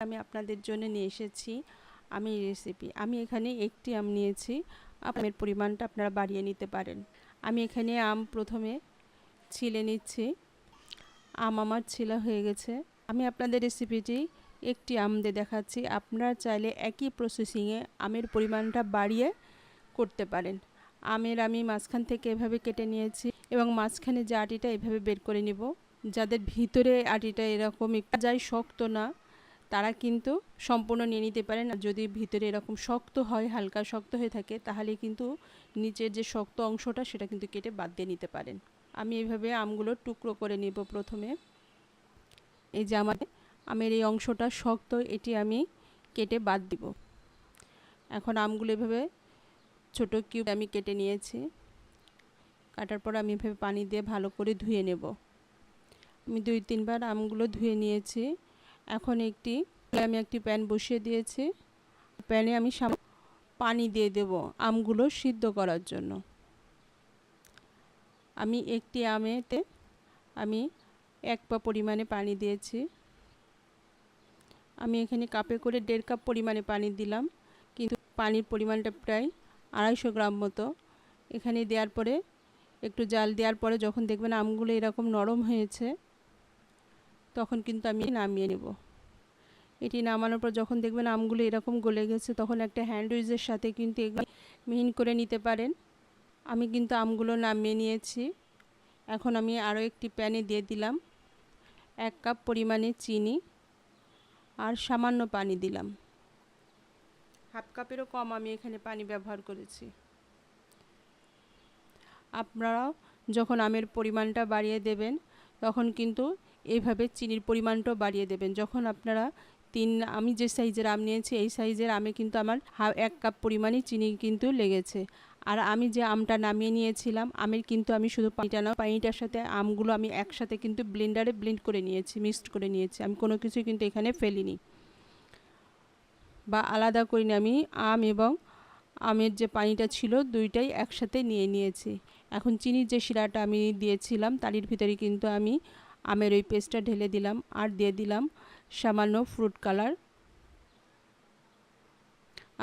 আমি আপনাদের জন্য নিয়ে এসেছি। আমি রেসিপি আমি এখানে একটি আম নিয়েছি। আমের পরিমাণটা আপনারা বাড়িয়ে নিতে পারেন। আমি এখানে আম প্রথমে ছিলে নিচ্ছি। আম আমার ছিলা হয়ে গেছে। আমি আপনাদের রেসিপিটি একটি আম দিয়ে দেখাচ্ছি। আপনারা চাইলে একই প্রসেসিংয়ে আমের পরিমাণটা বাড়িয়ে করতে পারেন। আমের আমি মাঝখান থেকে এভাবে কেটে নিয়েছি এবং মাঝখানে যে আটিটা এভাবে বের করে নিব। যাদের ভিতরে আটিটা এরকম যাই শক্ত না। তারা কিন্তু সম্পূর্ণ নিয়ে নিতে পারেন আর যদি ভিতরে এরকম শক্ত হয়, হালকা শক্ত হয়ে থাকে, তাহলে কিন্তু নিচের যে শক্ত অংশটা, সেটা কিন্তু কেটে বাদ দিয়ে নিতে পারেন। আমি এইভাবে আমগুলো টুকরো করে নেব প্রথমে। এই যে আমার, আমের এই অংশটা শক্ত, এটি আমি কেটে বাদ দিব। এখন আমগুলো এভাবে ছোটো কিউব আমি কেটে নিয়েছি। কাটার পর আমি এভাবে পানি দিয়ে ভালো করে ধুয়ে নেব। আমি দুই, তিনবার আমগুলো ধুয়ে নিয়েছি। এখন একটি আমি একটি প্যান বসিয়ে দিয়েছি। প্যানে আমি পানি দিয়ে দেব আমগুলো সিদ্ধ করার জন্য। আমি একটি আমেতে, আমি এক পা পরিমাণে পানি দিয়েছি। আমি এখানে কাপে করে দেড় কাপ পরিমাণে পানি দিলাম। কিন্তু পানির পরিমাণটা প্রায় আড়াইশো গ্রাম মতো। এখানে দেওয়ার পরে, একটু জাল দেওয়ার পরে যখন দেখবেন আমগুলো এরকম নরম হয়েছে তখন কিন্তু আমি নামিয়ে নেব। এটি নামানোর পর যখন দেখবেন আমগুলো এরকম গলে গেছে, তখন একটা হ্যান্ড উইজের সাথে কিন্তু এগুলো মিহিন করে নিতে পারেন। আমি কিন্তু আমগুলো নামিয়ে নিয়েছি। এখন আমি আরও একটি প্যানে দিয়ে দিলাম। এক কাপ পরিমাণে চিনি আর সামান্য পানি দিলাম। হাফ কাপেরও কম আমি এখানে পানি ব্যবহার করেছি। আপনারাও যখন আমের পরিমাণটা বাড়িয়ে দেবেন, তখন কিন্তু এইভাবে চিনির পরিমাণটাও বাড়িয়ে দেবেন। যখন আপনারা তিন, আমি যে সাইজের আম নিয়েছি, এই সাইজের আমে কিন্তু আমার এক কাপ পরিমাণে চিনি কিন্তু লেগেছে। আর আমি যে আমটা নামিয়ে নিয়েছিলাম, আমের কিন্তু আমি শুধু পানিটা না পানিটার সাথে আমগুলো আমি একসাথে কিন্তু ব্লেন্ডারে ব্লেন্ড করে নিয়েছি, মিক্সড করে নিয়েছি। আমি কোনো কিছুই কিন্তু এখানে ফেলিনি। বা আলাদা করিনি আমি, আম এবং আমের যে পানিটা ছিল দুইটাই একসাথে নিয়ে নিয়েছি। এখন চিনির যে শিরাটা আমি দিয়েছিলাম তারির ভিতরে কিন্তু আমি আমের ওই পেস্টটা ঢেলে দিলাম, আর দিয়ে দিলাম সামান্য ফ্রুট কালার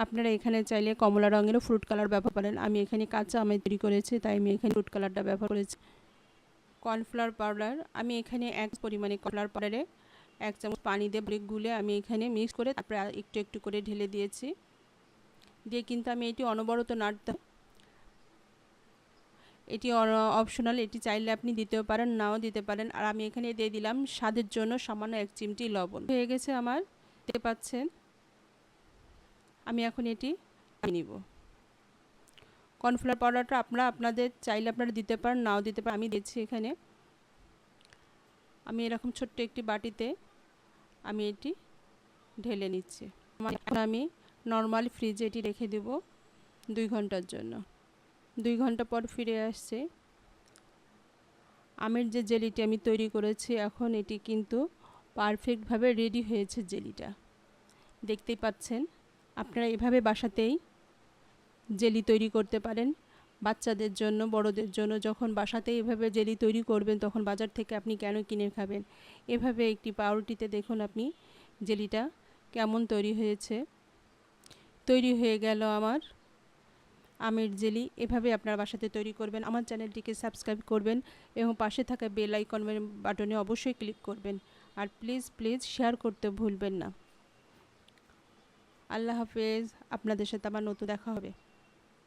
আপনারা এখানে চাইলে কমলা রঙেরও ফ্রুট কালার ব্যবহার করেন। আমি এখানে কাঁচা আমের তৈরি করেছি, তাই আমি এখানে ফ্রুট কালারটা ব্যবহার করেছি। কর্নফ্লাওয়ার পাউডার আমি এখানে এক পরিমাণে কর্নফ্লাওয়ার পাউডারে এক চামচ পানি দিয়ে ব্রেক গুলে আমি এখানে মিক্স করে তারপরে একটু একটু করে ঢেলে দিয়েছি। দিয়ে কিন্তু আমি এটি অনবরত নাড়তাম এটি অপশনাল এটি চাইলে আপনি দিতেও পারেন, নাও দিতে পারেন। আর আমি এখানে দিয়ে দিলাম স্বাদের জন্য সামান্য এক চিমটি লবণ। হয়ে গেছে আমার, দেখতে পাচ্ছেন? আমি এখন এটি নিব। কর্নফ্লাওয়ার পাউডারটা আপনারা, আপনাদের চাইলে আপনারা দিতে পারেন, নাও দিতে পারেন। আমি দিচ্ছি এখানে। আমি এরকম ছোট্ট একটি বাটিতে আমি এটি ঢেলে নিচ্ছি। আমি নর্মাল ফ্রিজে এটি রেখে দেব দুই ঘণ্টার জন্য। দুই ঘণ্টা পর ফিরে আসছে। আমের যে জেলিটি আমি তৈরি করেছি, এখন এটি কিন্তু পারফেক্টভাবে রেডি হয়েছে জেলিটা। দেখতেই পাচ্ছেন, আপনারা এভাবে বাসাতেই জেলি তৈরি করতে পারেন। বাচ্চাদের জন্য, বড়দের জন্য যখন বাসাতে এভাবে জেলি তৈরি করবেন, তখন বাজার থেকে আপনি কেন কিনে খাবেন? এভাবে একটি পাউরুটিতে দেখুন আপনি জেলিটা কেমন তৈরি হয়েছে। তৈরি হয়ে গেল আমার আমের জেলি এভাবে আপনার বাসাতে তৈরি করবেন। আমার চ্যানেলটিকে সাবস্ক্রাইব করবেন এবং পাশে থাকা বেল আইকনের বাটনে অবশ্যই ক্লিক করবেন। আর প্লিজ প্লিজ শেয়ার করতে ভুলবেন না। আল্লাহ হাফেজ, আপনাদের সাথে আবার নতুন দেখা হবে।